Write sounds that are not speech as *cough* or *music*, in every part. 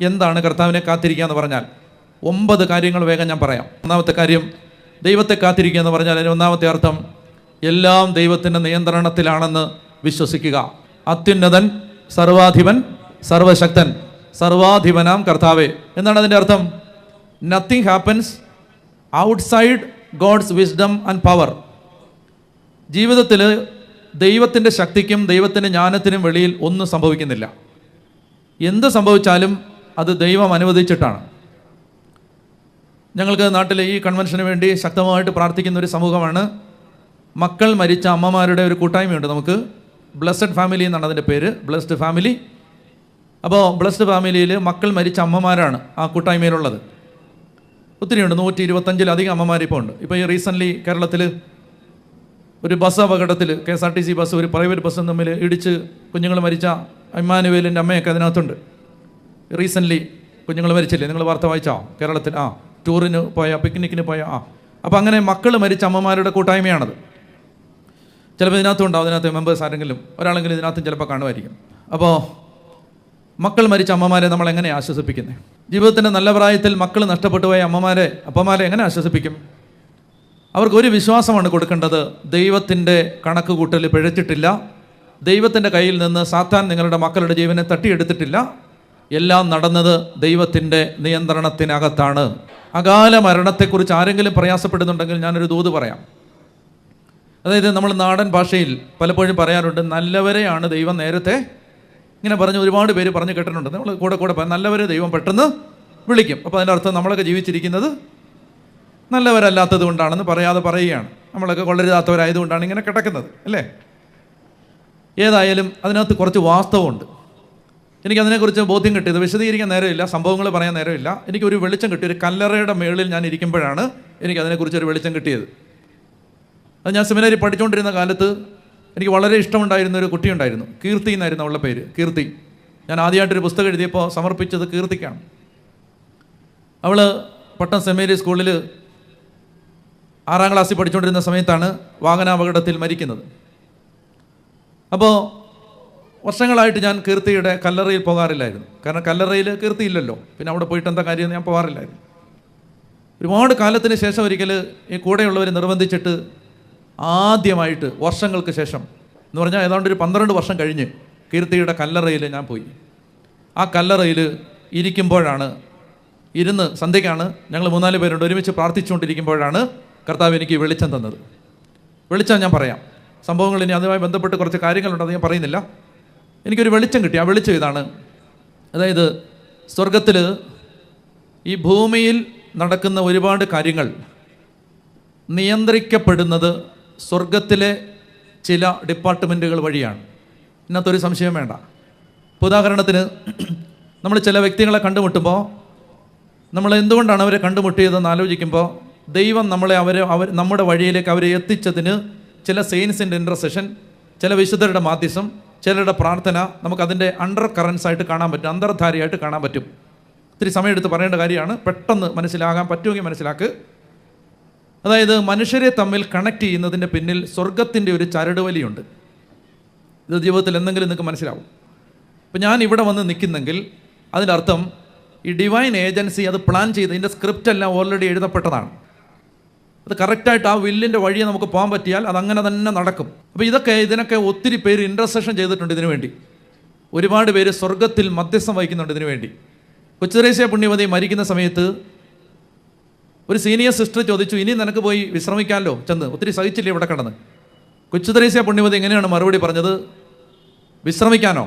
എന്താണ് കർത്താവിനെ കാത്തിരിക്കുക എന്ന് പറഞ്ഞാൽ ഒമ്പത് കാര്യങ്ങൾ വേഗം ഞാൻ പറയാം. ഒന്നാമത്തെ കാര്യം ദൈവത്തെ കാത്തിരിക്കുക എന്ന് പറഞ്ഞാൽ അതിന് ഒന്നാമത്തെ അർത്ഥം എല്ലാം ദൈവത്തിന്റെ നിയന്ത്രണത്തിലാണെന്ന് വിശ്വസിക്കുക. അത്യുന്നതൻ സർവാധിപൻ സർവശക്തൻ സർവാധിപനാം കർത്താവേ. എന്നാണ് അതിന്റെ അർത്ഥം? Nothing happens outside God's wisdom and power ജീവിതത്തിൽ ദൈവത്തിന്റെ ശക്തിക്കും ദൈവത്തിന്റെ ജ്ഞാനത്തിനും വെളിയിൽ ഒന്നും സംഭവിക്കുന്നില്ല. എന്ത് സംഭവിച്ചാലും അത് ദൈവം അനുവദിച്ചിട്ടാണ്. ഞങ്ങൾക്ക് നാട്ടിലെ ഈ കൺവെൻഷന് വേണ്ടി ശക്തമായിട്ട് പ്രാർത്ഥിക്കുന്ന ഒരു സമൂഹമാണ്. മക്കൾ മരിച്ച അമ്മമാരുടെ ഒരു കൂട്ടായ്മയുണ്ട് നമുക്ക്. ബ്ലസ്ഡ് ഫാമിലി എന്നാണ് അതിന്റെ പേര്. ബ്ലസ്ഡ് ഫാമിലി അപ്പോൾ ബ്ലസ്ഡ് ഫാമിലിയിൽ മക്കൾ മരിച്ച അമ്മമാരാണ് ആ കൂട്ടായ്മയിലുള്ളത്. ഒത്തിരിയുണ്ട്. നൂറ്റി ഇരുപത്തഞ്ചിലധികം അമ്മമാർ ഇപ്പോൾ ഉണ്ട്. ഇപ്പോൾ ഈ റീസെന്റ്ലി കേരളത്തിൽ ഒരു ബസ് അപകടത്തിൽ K S R T C bus ഒരു പ്രൈവറ്റ് ബസ്സും തമ്മിൽ ഇടിച്ച് കുഞ്ഞുങ്ങൾ മരിച്ച ഇമ്മാനുവേലിന്റെ അമ്മയൊക്കെ അതിനകത്തുണ്ട്. റീസെന്റ്ലി കുഞ്ഞുങ്ങൾ മരിച്ചില്ലേ? നിങ്ങൾ വാർത്ത വായിച്ചോ? കേരളത്തിൽ ആ ടൂറിന് പോയ പിക്നിക്കിന് പോയ ആ. അപ്പോൾ അങ്ങനെ മക്കൾ മരിച്ച അമ്മമാരുടെ കൂട്ടായ്മയാണത്. ചിലപ്പോൾ ഇതിനകത്തും ഉണ്ടാവും അതിനകത്ത് മെമ്പേഴ്സ് ആരെങ്കിലും ഒരാളെങ്കിലും ഇതിനകത്തും ചിലപ്പോൾ കാണുമായിരിക്കും. അപ്പോൾ മക്കൾ മരിച്ച അമ്മമാരെ നമ്മൾ എങ്ങനെ ആശ്വസിപ്പിക്കുന്നത് ജീവിതത്തിന്റെ നല്ല പ്രായത്തിൽ മക്കൾ നഷ്ടപ്പെട്ടു പോയ അമ്മമാരെ അപ്പമാരെ എങ്ങനെ ആശ്വസിപ്പിക്കും? അവർക്ക് ഒരു വിശ്വാസമാണ് കൊടുക്കേണ്ടത് ദൈവത്തിന്റെ കണക്ക് കൂട്ടൽ പിഴച്ചിട്ടില്ല ദൈവത്തിന്റെ കയ്യിൽ നിന്ന് സാത്താൻ നിങ്ങളുടെ മക്കളുടെ ജീവനെ തട്ടിയെടുത്തിട്ടില്ല എല്ലാം നടന്നത് ദൈവത്തിന്റെ നിയന്ത്രണത്തിനകത്താണ്. അകാല മരണത്തെക്കുറിച്ച് ആരെങ്കിലും പ്രയാസപ്പെടുന്നുണ്ടെങ്കിൽ ഞാനൊരു ദൂത് പറയാം. അതായത് നമ്മൾ നാടൻ ഭാഷയിൽ പലപ്പോഴും പറയാറുണ്ട് നല്ലവരെയാണ് ദൈവം നേരത്തെ ഇങ്ങനെ പറഞ്ഞ് ഒരുപാട് പേര് പറഞ്ഞു കേട്ടിട്ടുണ്ട്. നമ്മൾ കൂടെ കൂടെ നല്ലവരെ ദൈവം പെട്ടെന്ന് വിളിക്കും. അപ്പോൾ അതിന്റെ അർത്ഥം നമ്മളൊക്കെ ജീവിച്ചിരിക്കുന്നത് നല്ലവരല്ലാത്തത് കൊണ്ടാണെന്ന് പറയാതെ പറയുകയാണ്. നമ്മളൊക്കെ കൊള്ളരുതാത്തവരായതുകൊണ്ടാണ് ഇങ്ങനെ കിടക്കുന്നത് അല്ലേ? ഏതായാലും അതിനകത്ത് കുറച്ച് വാസ്തവമുണ്ട്. എനിക്ക് അതിനെക്കുറിച്ച് ബോധ്യം കിട്ടിയത് വിശദീകരിക്കാൻ നേരമില്ല സംഭവങ്ങൾ പറയാൻ നേരമില്ല. എനിക്കൊരു വെളിച്ചം കിട്ടി ഒരു കല്ലറയുടെ മേളിൽ ഞാൻ ഇരിക്കുമ്പോഴാണ് എനിക്ക് അതിനെക്കുറിച്ച് ഒരു വെളിച്ചം കിട്ടിയത്. അത് ഞാൻ സെമിനാരി പഠിച്ചുകൊണ്ടിരുന്ന കാലത്ത് എനിക്ക് വളരെ ഇഷ്ടമുണ്ടായിരുന്ന ഒരു കുട്ടിയുണ്ടായിരുന്നു. കീർത്തി എന്നായിരുന്നു അവളുടെ പേര് കീർത്തി. ഞാൻ ആദ്യമായിട്ടൊരു പുസ്തകം എഴുതിയപ്പോൾ സമർപ്പിച്ചത് കീർത്തിക്കാണ്. അവൾ പട്ടം സെമേരി സ്കൂളിൽ ആറാം ക്ലാസ്സിൽ പഠിച്ചുകൊണ്ടിരുന്ന സമയത്താണ് വാഹനാപകടത്തിൽ മരിക്കുന്നത്. അപ്പോൾ വർഷങ്ങളായിട്ട് ഞാൻ കീർത്തിയുടെ കല്ലറയിൽ പോകാറില്ലായിരുന്നു. കാരണം കല്ലറയിൽ കീർത്തി ഇല്ലല്ലോ. പിന്നെ അവിടെ പോയിട്ട് എന്താ കാര്യം ഞാൻ പോകാറില്ലായിരുന്നു. ഒരുപാട് കാലത്തിന് ശേഷം ഒരിക്കൽ ഈ കൂടെയുള്ളവരെ നിർബന്ധിച്ചിട്ട് ആദ്യമായിട്ട് വർഷങ്ങൾക്ക് ശേഷം എന്ന് പറഞ്ഞാൽ ഏതാണ്ട് ഒരു പന്ത്രണ്ട് വർഷം കഴിഞ്ഞ് കീർത്തിയുടെ കല്ലറയിൽ ഞാൻ പോയി. ആ കല്ലറയിൽ ഇരിക്കുമ്പോഴാണ് ഇരുന്ന് സന്ധ്യയ്ക്കാണ് ഞങ്ങൾ മൂന്നാൽ പേരുണ്ട് ഒരുമിച്ച് പ്രാർത്ഥിച്ചുകൊണ്ടിരിക്കുമ്പോഴാണ് കർത്താവ് എനിക്ക് വെളിച്ചം തന്നത്. വെളിച്ചം ഞാൻ പറയാം. സംഭവങ്ങൾ ഇനി അതുമായി ബന്ധപ്പെട്ട് കുറച്ച് കാര്യങ്ങളുണ്ട് അത് ഞാൻ പറയുന്നില്ല. എനിക്കൊരു വെളിച്ചം കിട്ടി. ആ വെളിച്ചം ഇതാണ്. അതായത് സ്വർഗത്തിൽ ഈ ഭൂമിയിൽ നടക്കുന്ന ഒരുപാട് കാര്യങ്ങൾ നിയന്ത്രിക്കപ്പെടുന്നത് സ്വർഗത്തിലെ ചില ഡിപ്പാർട്ട്മെന്റുകൾ വഴിയാണ്. ഇതിനകത്തൊരു സംശയം വേണ്ട. ഉദാഹരണത്തിന് *clears throat* നമ്മൾ ചില വ്യക്തികളെ കണ്ടുമുട്ടുമ്പോൾ നമ്മൾ എന്തുകൊണ്ടാണ് അവരെ കണ്ടുമുട്ടിയതെന്ന് ആലോചിക്കുമ്പോൾ ദൈവം നമ്മളെ അവരെ അവർ നമ്മുടെ വഴിയിലേക്ക് അവരെ എത്തിച്ചതിന് ചില സെയിൻസിന്റെ ഇന്റർസെഷൻ ചില വിശുദ്ധരുടെ മാധ്യസം ചിലരുടെ പ്രാർത്ഥന നമുക്കതിന്റെ അണ്ടർ കറൻസ് ആയിട്ട് കാണാൻ പറ്റും അന്തർധാരയായിട്ട് കാണാൻ പറ്റും. ഇത്തിരി സമയമെടുത്ത് പറയേണ്ട കാര്യമാണ് പെട്ടെന്ന് മനസ്സിലാകാൻ പറ്റുമെങ്കിൽ മനസ്സിലാക്ക്. അതായത് മനുഷ്യരെ തമ്മിൽ കണക്ട് ചെയ്യുന്നതിന്റെ പിന്നിൽ സ്വർഗത്തിന്റെ ഒരു ചരടുവലിയുണ്ട്. ഇത് ജീവിതത്തിൽ എന്തെങ്കിലും നിങ്ങൾക്ക് മനസ്സിലാവും. അപ്പം ഞാൻ ഇവിടെ വന്ന് നിൽക്കുന്നെങ്കിൽ അതിന്റെ അർത്ഥം ഈ ഡിവൈൻ ഏജൻസി അത് പ്ലാൻ ചെയ്ത് ഇതിന്റെ സ്ക്രിപ്റ്റ് എല്ലാം ഓൾറെഡി എഴുതപ്പെട്ടതാണ്. അത് കറക്റ്റായിട്ട് ആ വില്ലിന്റെ വഴിയെ നമുക്ക് പോകാൻ പറ്റിയാൽ അത് അങ്ങനെ തന്നെ നടക്കും. അപ്പോൾ ഇതൊക്കെ ഇതിനൊക്കെ ഒത്തിരി പേര് ഇന്റർസെഷൻ ചെയ്തിട്ടുണ്ട് ഇതിനു വേണ്ടി. ഒരുപാട് പേര് സ്വർഗത്തിൽ മധ്യസ്ഥം വഹിക്കുന്നുണ്ട് ഇതിനു വേണ്ടി. കൊച്ചുരേശ്യ പുണ്യവതി മരിക്കുന്ന സമയത്ത് ഒരു സീനിയർ സിസ്റ്റർ ചോദിച്ചു ഇനി നിനക്ക് പോയി വിശ്രമിക്കാമല്ലോ ചെന്ന് ഒത്തിരി സഹിച്ചില്ലേ ഇവിടെ കിടന്ന്? കൊച്ചുത്രേസ്യ പുണ്യവതി എങ്ങനെയാണ് മറുപടി പറഞ്ഞത്? വിശ്രമിക്കാനോ?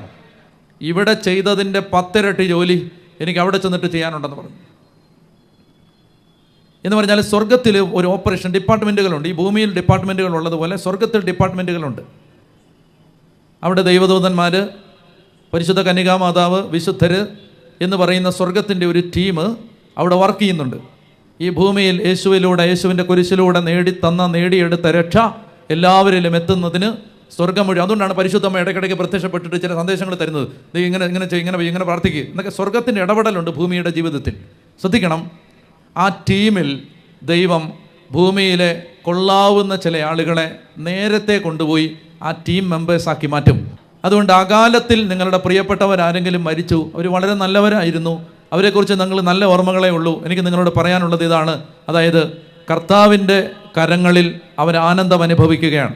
ഇവിടെ ചെയ്തതിന്റെ പത്തിരട്ടി ജോലി എനിക്ക് അവിടെ ചെന്നിട്ട് ചെയ്യാനുണ്ടെന്ന് പറഞ്ഞു. എന്ന് പറഞ്ഞാൽ സ്വർഗത്തിൽ ഒരു ഓപ്പറേഷൻ ഡിപ്പാർട്ട്മെന്റുകളുണ്ട് ഈ ഭൂമിയിൽ ഡിപ്പാർട്ട്മെന്റുകൾ ഉള്ളതുപോലെ സ്വർഗത്തിൽ ഡിപ്പാർട്ട്മെന്റുകളുണ്ട് അവിടെ ദൈവദൂതന്മാർ പരിശുദ്ധ കന്യകാമാതാവ് വിശുദ്ധർ എന്ന് പറയുന്ന സ്വർഗത്തിന്റെ ഒരു ടീം അവിടെ വർക്ക് ചെയ്യുന്നുണ്ട്. ഈ ഭൂമിയിൽ യേശുവിലൂടെ യേശുവിന്റെ കുരിശിലൂടെ നേടി തന്ന നേടിയെടുത്ത രക്ഷ എല്ലാവരിലും എത്തുന്നതിന് സ്വർഗം മുഴുവൻ അതുകൊണ്ടാണ് പരിശുദ്ധമ്മ ഇടയ്ക്കിടയ്ക്ക് പ്രത്യക്ഷപ്പെട്ടിട്ട് ചില സന്ദേശങ്ങൾ തരുന്നത്. നീ ഇങ്ങനെ ഇങ്ങനെ ചെയ്യ്, ഇങ്ങനെ ഇങ്ങനെ പ്രാർത്ഥിക്കുക എന്നൊക്കെ സ്വർഗത്തിന്റെ ഇടപെടലുണ്ട് ഭൂമിയുടെ ജീവിതത്തിൽ. ശ്രദ്ധിക്കണം. ആ ടീമിൽ ദൈവം ഭൂമിയിലെ കൊള്ളാവുന്ന ചില ആളുകളെ നേരത്തെ കൊണ്ടുപോയി ആ ടീം മെമ്പേഴ്സാക്കി മാറ്റും. അതുകൊണ്ട് അകാലത്തിൽ നിങ്ങളുടെ പ്രിയപ്പെട്ടവരാരെങ്കിലും മരിച്ചു അവർ വളരെ നല്ലവരായിരുന്നു. അവരെക്കുറിച്ച് നിങ്ങൾ നല്ല ഓർമ്മകളേ ഉള്ളൂ. എനിക്ക് നിങ്ങളോട് പറയാനുള്ളത് ഇതാണ്. അതായത് കർത്താവിന്റെ കരങ്ങളിൽ അവർ ആനന്ദം അനുഭവിക്കുകയാണ്.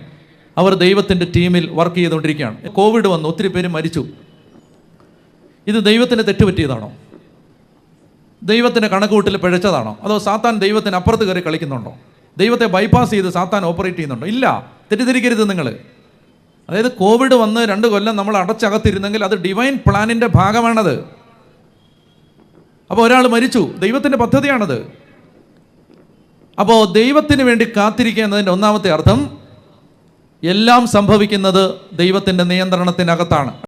അവർ ദൈവത്തിന്റെ ടീമിൽ വർക്ക് ചെയ്തുകൊണ്ടിരിക്കുകയാണ്. കോവിഡ് വന്നു ഒത്തിരി പേര് മരിച്ചു. ഇത് ദൈവത്തിന് തെറ്റുപറ്റിയതാണോ? ദൈവത്തിന്റെ കണക്കുകൂട്ടിൽ പിഴച്ചതാണോ? അതോ സാത്താൻ ദൈവത്തിന് അപ്പുറത്ത് കയറി കളിക്കുന്നുണ്ടോ? ദൈവത്തെ ബൈപ്പാസ് ചെയ്ത് സാത്താൻ ഓപ്പറേറ്റ് ചെയ്യുന്നുണ്ടോ? ഇല്ല. തെറ്റിദ്ധരിക്കരുത് നിങ്ങൾ അതായത് കോവിഡ് വന്ന് രണ്ട് കൊല്ലം നമ്മൾ അടച്ചകത്തിരുന്നെങ്കിൽ അത് ഡിവൈൻ പ്ലാനിന്റെ ഭാഗമാണത്. അപ്പോൾ ഒരാൾ മരിച്ചു. ദൈവത്തിന്റെ പദ്ധതിയാണത്. അപ്പോൾ ദൈവത്തിന് വേണ്ടി കാത്തിരിക്കുക എന്നതിന്റെ ഒന്നാമത്തെ അർത്ഥം എല്ലാം സംഭവിക്കുന്നത് ദൈവത്തിന്റെ നിയന്ത്രണത്തിനകത്താണ്.